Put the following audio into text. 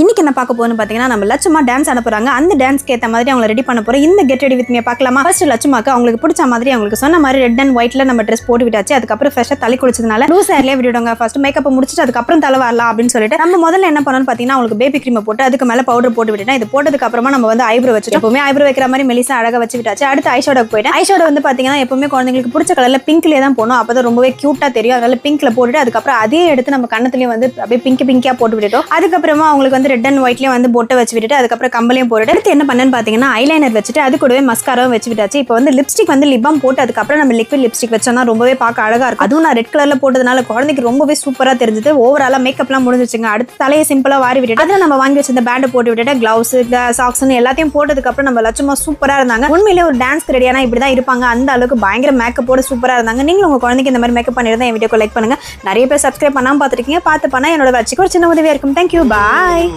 இன்னைக்கு என்ன பார்க்க போகணும்னு பார்த்தீங்கன்னா நம்ம லட்சுமா டான்ஸ் அனுப்புறாங்க அந்த டான்ஸ்க்கு ஏற்ற மாதிரி அவங்கள ரெடி பண்ண போகிறோம் இந்த கெட் ரெடி வித் மீ பார்க்கலாமா? ஃபர்ஸ்ட் லட்சுமாக்கு அவங்களுக்கு பிடிச்ச மாதிரி அவங்களுக்கு சொன்ன மாதிரி ரெட் அண்ட் ஒயிட்ல நம்ம ட்ரெஸ் போட்டு விட்டாச்சு. அதுக்கப்புறம் ஃப்ரெஷ்ஷாக தலை குளிச்சதுனால லூஸ் ஹேர்லேயே விடுவாங்க ஃபர்ஸ்ட் மேக்கப் முடிச்சுட்டு அதுக்கப்புறம் தலை வரலாம் அப்படின்னு சொல்லிட்டு நம்ம முதல்ல என்ன பண்ணணும்னு பார்த்தீங்கன்னா அவங்களுக்கு பேபி கிரீமை போட்டு அதுக்கு மேலே பவுடர் போட்டு விட்டுட்டேன் இது போட்டதுக்கு அப்புறமா நம்ம வந்து ஐப்ரோ வச்சுட்டு எப்பவுமே ஐப்ரோ வைக்கிற மாதிரி மெலிசா அழகாக வச்சு விட்டாச்சு. அடுத்து ஐஷோடக்கு போயிட்டு ஐஷோட வந்து பார்த்தீங்கன்னா எப்பவுமே குழந்தைங்களுக்கு பிடிச்ச கலர்ல பிங்க்லேயே தான் போகணும் அப்போ ரொம்பவே க்யூட்டாக தெரியும். அதனால பிங்க்ல போட்டுட்டு அதுக்கப்புறம் அதே எடுத்து நம்ம கண்ணத்துலேயும் வந்து அப்படியே பிங்க் பிங்கியாக போட்டு விட்டுட்டோம். அதுக்கப்புறமா அவங்களுக்கு வந்து ரெட் அண்ட் ஒயிட்லேயும் வந்து பொட்டை வச்சு விட்டுட்டு அதுக்கப்புறம் கம்பளையும் போட்டு அடுத்து என்ன பண்ணேன்னு பார்த்தீங்கன்னா ஐலைனர் வச்சுட்டு அது கூடவே மஸ்காராவும் வச்சு விட்டாச்சு. இப்போ வந்து லிப்ஸ்டிக் வந்து லிப்பாம் போட்டு அதுக்கப்புறம் நம்ம லிக்விட் லிப்ஸ்டிக் வச்சோம்னா ரொம்பவே பார்க்க அழகாக இருக்கும். அதுவும் நான் ரெட் கலர்ல போட்டதுனால குழந்தைக்கு ரொம்பவே சூப்பராக தெரிஞ்சது. ஓவராலாக மேக்கப்லாம் முடிஞ்சிச்சுங்க. அடுத்து தலையை சிம்பிளாக வாரி விட்டுட்டு அதில் நம்ம வாங்கி வச்சிருந்த பேண்டை போட்டு விட்டுட்டு கிளவுஸ் சாக்ஸ்னு எல்லாத்தையும் போட்டதுக்கப்புறம் நம்ம லட்சமாக சூப்பராக இருந்தாங்க. உண்மையிலே ஒரு டான்ஸ் ரெடியான இப்படி தான் இருப்பாங்க. அந்த அளவுக்கு பயங்கர மேக்கப்போட சூப்பராக இருந்தாங்க. நீங்கள் உங்கள் குழந்தைக்கு இந்த மாதிரி மேக்கப் பண்ணியிருந்தா என் வீடியோக்கு லைக் பண்ணுங்கள் நிறைய பேர் சப்ஸ்கிரைப் பண்ணாமல் பார்த்துருக்கீங்க. பார்த்து பண்ணால் என்னோட வச்சுக்கு ஒரு சின்ன உதவியாக இருக்கும். Thank you bye